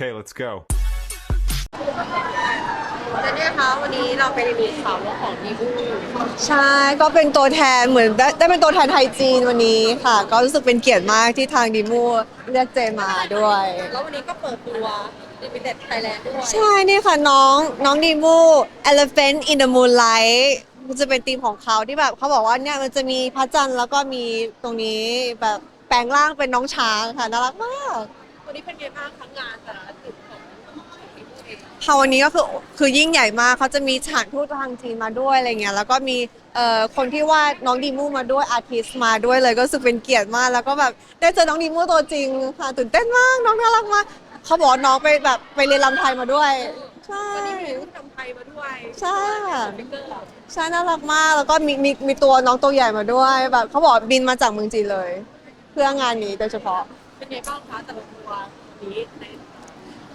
Okay, let's go. แล้วเนี่ยคะวันนี้เราไปรีวิวข่าวเรื่องของดีบูใช่ก็เป็นตัวแทนเหมือนได้ได้เป็นตัวแทนไทยจีนวันนี้ค่ะ ก็รู้สึกเป็นเกียรติมากที่ทางดีมูเลือกเจมาด้วย แล้ววันนี้ก็เปิดตัว Limited Thailand ด้วยใช่นี่ค่ะน้องน้องดีมู Elephant in the Moonlight มันจะเป็นธีมของเขาที่แบบเขาบอกว่าเนี่ยมันจะมีพระจันทร์แล้วก็มีตรงนี้แบบแปลงร่างเป็นน้องช้างค่ะน่ารักมากวั นนี้เป็นไงบ้างทั้งงานแต่ละจุดของดีบูเองค่ะวันนี้ก็คือคือยิ่งใหญ่มากเขาจะมีฉากทูตทางจีนมาด้วยอะไรเงี้ยแล้วก็มีเอ่อคนที่วาดน้องดีมูมาด้วยอาร์ติสมาด้วยเลยก็รู้สึกเป็นเกียรติมาก แล้วก็แบบได้เจอน้องดีมูตัวจริงค่ะตื่นเต้นมากน้องน่ารักมากเขาบอกว่าน้องไปแบบไปเรียนรำไทยมาด้วยใช่วันนี้มีลูกทำไทยมาด้วยใช่ค่ะสติ๊กเกอร์ใช่น่ารักมากแล้วก็มีมีมีตัวน้องตัวใหญ่มาด้วยแบบเขาบอกบินมาจากเมืองจีนเลย เพื่องานนี้โดยเฉพาะ เป็นไงบ้างคะแต่ละตัววันนี้ใน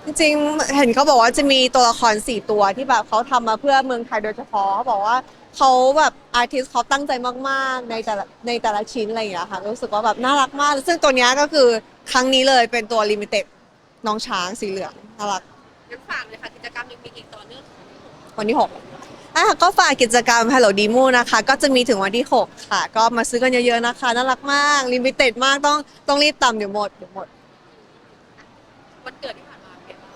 จริงๆ เห็นเขาบอกว่าจะมีตัวละครสี่ตัวที่แบบเขาทำมาเพื่อเมืองไทยโดยเฉพาะเขาบอกว่าเขาแบบอาร์ติสเขาตั้งใจมากๆในแต่ละในแต่ละชิ้นอะไรอย่างเงี้ยค่ะรู้สึกว่าแบบน่ารักมาก ซึ่งตัวเนี้ยก็คือครั้งนี้เลยเป็นตัวลิมิเต็ดน้องช้างสีเหลืองน่ารักงั้นฝากเลยค่ะกิจกรรมยังมีอีกต่อเนื่องวันที่6 อะก็ฝากกิจกรรม Hello Demo นะคะ ก็จะมีถึงวันที่ 6 ค่ะ ก็มาซื้อกันเยอะๆนะคะ น่ารักมากลิมิเต็ดมากต้องต้องรีบตามเดี๋ยวหมดเดี๋ยวหมด วันเกิดที่ผ่านมาเป็นไงบ้าง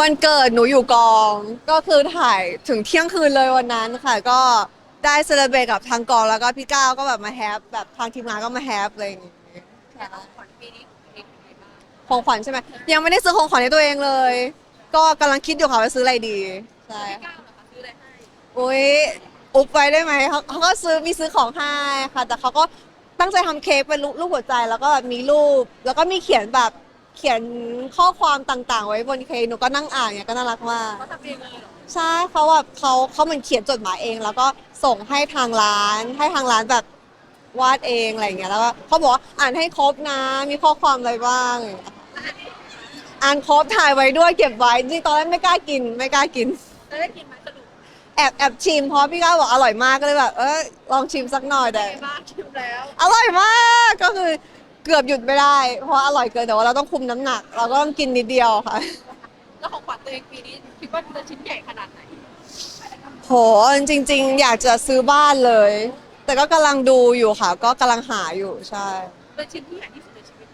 วันเกิดหนูอยู่กอง ก็คือถ่ายถึงเที่ยงคืนเลยวันนั้นค่ะ ก็ได้เซเลบรตกับทางกองแล้วก็พี่ก้าวก็แบบมาแฮปแบบทางทีมงานก็มาแฮปอะไรอย่างงี้ใช่ขวัญปีนี้ของเงเป็นไงบ้างของขวัญใช่ไหมยังไม่ได้ซื้อของขวัญให้ตัวเองเลย ก็กำลังคิดอยู่ค่ะว่าซื้ออะไรดีใช่พี่ก้าวเหรอ ออะไรให้อุ้ยอุบไว้ได้ไหมเขาเขาก็ซื้อมีซื้อของให้ค่ะ แต่เขาก็ตั้งใจทำเค้กเป็นรูปรูปหัวใจแล้วก็แบบมีรูป แล้วก็มีเขียนแบบเขียนข้อความต่างๆ ไว้บนเค้กหนูก็นั่งอ่านเนี่ยก็น่ารักมากเขาทำเองเลยเหรอใช่เขาแบบเขาเขาเหมือนเขียนจดหมายเอง แล้วก็ส่งให้ทางร้าน ให้ทางร้านแบบวาดเองอะไรอย่างเงี้ยแล้วก็เขาบอกว่าอ่านให้ครบนะ มีข้อความอะไรบ้างอย่างเงี้ยอ่านครบถ่ายไว้ด้วยเก็บไว้จริงๆตอนแรกไม่กล้ากินไม่กล้ากิน แล้วได้กินไหมสนุกแอบแอบชิมเพราะพี่ก้าวบอกอร่อยมากก็เลยแบบเออลองชิมสักหน่อยแต่ไงบ้างชิมแล้ว อร่อยมากก็คือเกือบหยุดไม่ได้ เพราะอร่อยเกินแต่ว่าเราต้องคุมน้ำหนัก เราก็ต้องกินนิดเดียวค่ะ แล้วของขวัญตัวเองปีนี้คิดว่าจะชิ้นใหญ่ขนาดไหนโหจริง ๆ อยากจะซื้อบ้านเลย แต่ก็กำลังดูอยู่ค่ะ ก็กำลังหาอยู่ใช่ เป็นชิ้นที่ใหญ่ที่สุดในชีวิต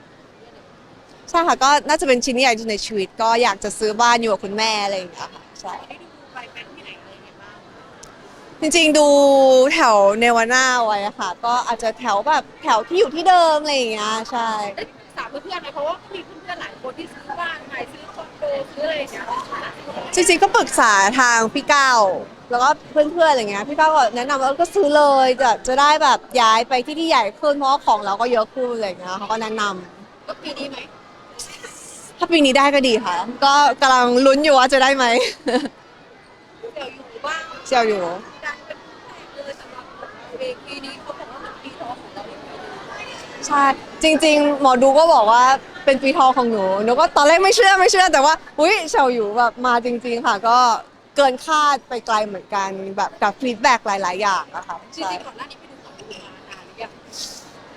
ใช่ค่ะก็น่าจะเป็นชิ้นที่ใหญ่ที่สุดในชีวิต ก็อยากจะซื้อบ้านอยู่กับคุณแม่อะไรอย่างเงี้ยค่ะใช่ ได้ดู จริงๆดูแถวเนวาน่าไว้อะค่ะ ก็อาจจะแถวแบบแถวที่อยู่ที่เดิมอะไรอย่างเงี้ยใช่ ได้ปรึกษาเพื่อนๆไหมเพราะว่ามีเพื่อนๆหลายคนที่ซื้อบ้านใหม่ซื้อคอนโดซื้ออะไรอย่างเงี้ยจริงๆก็ปรึกษาทางพี่ก้าวแล้วก็เพื่อนๆอะไรเงี้ยพี่ก้าวก็แนะนำว่าเออก็ซื้อเลยจะจะได้แบบย้ายไปที่ที่ใหญ่ขึ้นเพราะว่าของเราก็เยอะขึ้นอะไรเงี้ยเขาก็แนะนำก็ปีนี้ไหมถ้าปีนี้ได้ก็ดีค่ะ ก็กำลังลุ้นอยู่ว่าจะได้ไหม เดี๋ยวอยู่บ้าง เชียวอยู่ ใช่จริง ๆ หมอดูก็บอกว่าเป็นปีทองของหนูหนูก็ตอนแรกไม่เชื่อไม่เชื่อ แต่ว่าอุ้ยเชียวอยู่แบบมาจริง ๆ ค่ะ ก็เกินคาดไปไกลเหมือนกันแบบกับฟีดแบ็กหลาย ๆ อย่างอะค่ะจใช่ริงๆก่อนหน้านี้ไปดูของดูมานานหรือยัง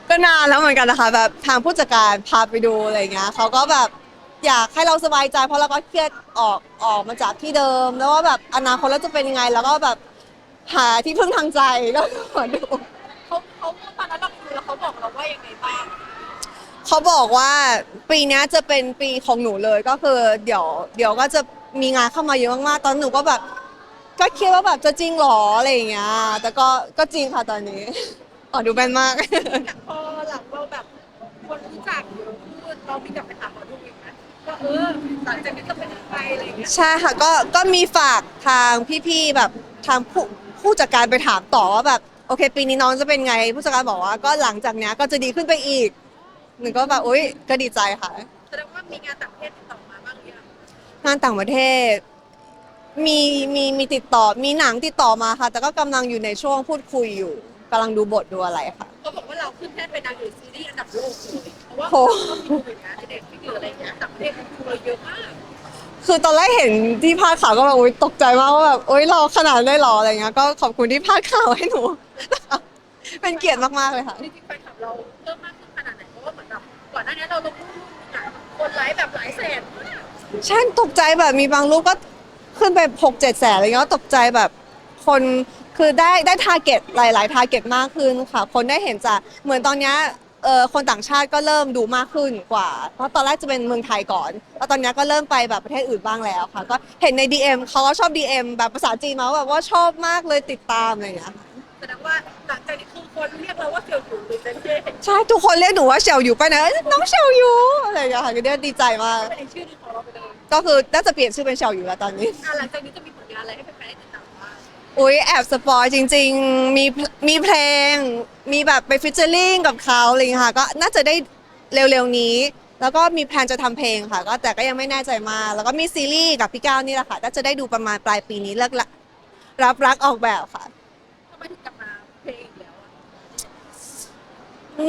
ก็นานแล้วเหมือนกันนะคะ แบบทางผู้จัดการพาไปดูอะไรเงี้ยเขาก็แบบอยากให้เราสบายใจ เพราะเราก็เครียดออกออกมาจากที่เดิม แล้วว่าแบบอนาคตเราจะเป็นยังไง แล้วก็แบบหาที่พึ่งทางใจก็มาดู เขาเขาตอนนั้น เราไปดูแล้วเขาบอกเราว่ายังไงบ้างเขาบอกว่าปีเนี้ยจะเป็นปีของหนูเลยก็คือ เดี๋ยวเดี๋ยวก็จะมีงานเข้ามาเยอะมากๆตอนหนูก็แบบ ก็คิดว่าแบบจะจริงเหรออะไรอย่างเงี้ยแต่ก็ก็จริงค่ะตอนนี้ อ๋อดูแม่นมาก พอหลังเราแบบคนรู้จักพูดเรามีกลับไปถามหมอดูอีกไหมว่าเออหลังจากนี้จะเป็นยังไงอะไรอย่างเงี้ยใช่ค่ะก็ก็มีฝากทางพี่ๆแบบทางผู้ผู้จัดการไปถามต่อว่าแบบ โอเค ปีนี้น้องจะเป็นไง ผู้จัดการบอกว่าก็หลังจากเนี้ยก็จะดีขึ้นไปอีก หนูก็แบบอุ้ยก็ดีใจค่ะ แสดงว่ามีงานต่างประเทศติดต่อมาบ้างหรือยังงานต่างประเทศ มีมีมีติดต่อมีหนังติดต่อมาค่ะ แต่ก็กำลังอยู่ในช่วงพูดคุยอยู่กำลังดูบทดูอะไรค่ะ เขาบอกว่าเราขึ้นแท่นเป็นนางเอกซีรีส์อันดับโลกเลยเพราะว่าโหเรามีดูอย่างเงี้ยในเด็กที่เกิดอะไรเงี้ยต่างประเทศเขาดูเราเยอะมาก คือตอนแรกเห็นที่พาดข่าวก็แบบอุ้ยตกใจมากว่าแบบโอ๊ยเราขนาดได้หรออะไรเงี้ยก็ขอบคุณที่พาดข่าวให้หนูเป็นเกียรติมากๆเลยค่ะ จริงๆแฟนคลับเราเพิ่มมากขึ้นขนาดไหนเพราะว่าเหมือนแบบก่อนหน้านี้เราลงรูปอะคนไลค์แบบหลายแสนมากใช่ตกใจแบบมีบางรูปก็ขึ้นไปหกเจ็ดแสนอะไรเงี้ยก็ตกใจแบบคนคือได้ได้ทาร์เก็ตหลาย ๆ ทาร์เก็ตมากขึ้นค่ะ คนได้เห็นจากเหมือนตอนเนี้ย เออคนต่างชาติก็เริ่มดูมากขึ้นกว่า เพราะตอนแรกจะเป็นเมืองไทยก่อน แล้วตอนเนี้ยก็เริ่มไปแบบประเทศอื่นบ้างแล้วค่ะ ก็เห็นใน DM เขาก็ชอบ DM แบบภาษาจีนมาว่าแบบว่าชอบมากเลยติดตามอะไรอย่างเงี้ยค่ะแสดงว่าหลังจากนี้คือคนเรียกเราว่าเสี่ยวหยูหรือเจนเจใช่ทุกคนเรียกหนูว่าเฉียวอยู่ไปไหนเอ้ยน้องเฉียวอยู่อะไรอย่างเงี้ยค่ะก็ดีใจมาก เป็นอีกชื่อหนึงของเราไปเลยก็คือน่าจะเปลี่ยนชื่อเป็นเฉียวอยู่แล้วตอนนี้ อะหลังจากนี้จะมีผลงานอะไรให้แฟนๆได้ติดตามบ้างอุ้ยแอบสปอยจริง ๆ มีมีเพลง มีแบบไปฟิชเชอร์ลิงกับเขาอะไรอย่างเงี้ยค่ะก็น่าจะได้เร็วๆนี้ แล้วก็มีแพลนจะทำเพลงค่ะ ก็แต่ก็ยังไม่แน่ใจมากแล้วก็มีซีรีส์กับพี่ก้าวนี่แหละค่ะน่าจะได้ดูประมาณปลายปีนี้เลิกละรับรักออกแบบค่ะ ทำไมถึงกลับมาเพลงอีกแล้วอะอื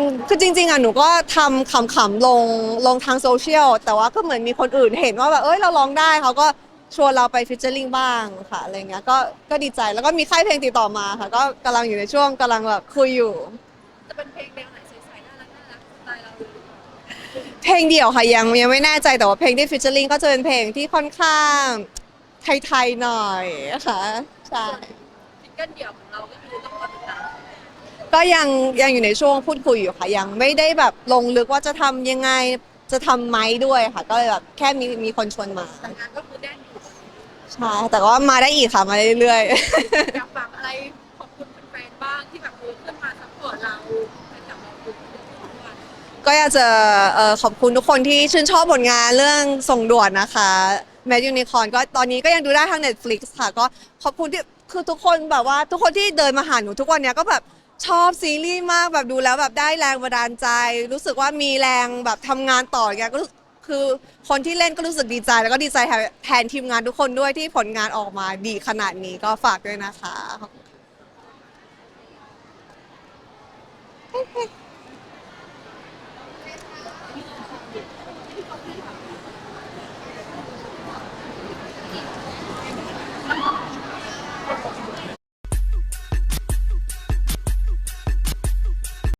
มคือจริงๆอะหนูก็ทำขำๆลงลงทางโซเชียลแต่ว่าก็เหมือนมีคนอื่นเห็นว่าแบบเอ้ยเราร้องได้เขาก็ ชวนเราไปฟิชเชอร์ลิงบ้างค่ะอะไรเงี้ยก็ก็ดีใจแล้วก็มีค่ายเพลงติดต่อมาค่ะ ก็กำลังอยู่ในช่วงกำลังแบบคุยอยู่ จะเป็นเพลงแนวไหนใสๆน่ารักน่ารักสไตล์เราเลยเพลงเดี่ยวค่ะยังยังไม่แน่ใจแต่ว่าเพลงที่ฟิชเชอร์ลิงก็จะเป็นเพลงที่ค่อนข้างไทยๆหน่อยค่ะใช่ซิงเกิลเดี่ยวของเราก็คือต้องรอติดตามก็ยังยังอยู่ในช่วงพูดคุยอยู่ค่ะยังไม่ได้แบบลงลึกว่าจะทำยังไงจะทำไหมด้วยค่ะ ก็เลยแบบแค่มีมีคนชวนมา แต่งานก็คือแน่นอยู่ ใช่แต่ว่ามาได้อีกค่ะมาเรื่อยอยากฝากอะไรขอบคุณแฟนๆบ้างที่แบบเออขึ้นมาซัพพอร์ตเราให้กับเราทุกวันๆก็อยากจะเอ่อขอบคุณทุกคนที่ชื่นชอบผลงานเรื่องส่งด่วนนะคะแมดยูนิคอนก็ตอนนี้ก็ยังดูได้ทาง Netflix ค่ะ ก็ขอบคุณที่คือทุกคนแบบว่า ทุกคนที่เดินมาหาหนูทุกวันเนี้ยก็แบบชอบซีรีส์มากแบบดูแล้วแบบได้แรงบันดาลใจ รู้สึกว่ามีแรงแบบทำงานต่ออย่างเงี้ยก็รู้ คือคนที่เล่นก็รู้สึกดีใจ แล้วก็ดีใจแทนทีมงานทุกคนด้วยที่ผลงานออกมาดีขนาดนี้ก็ฝากด้วยนะคะขอบคุณค่ะ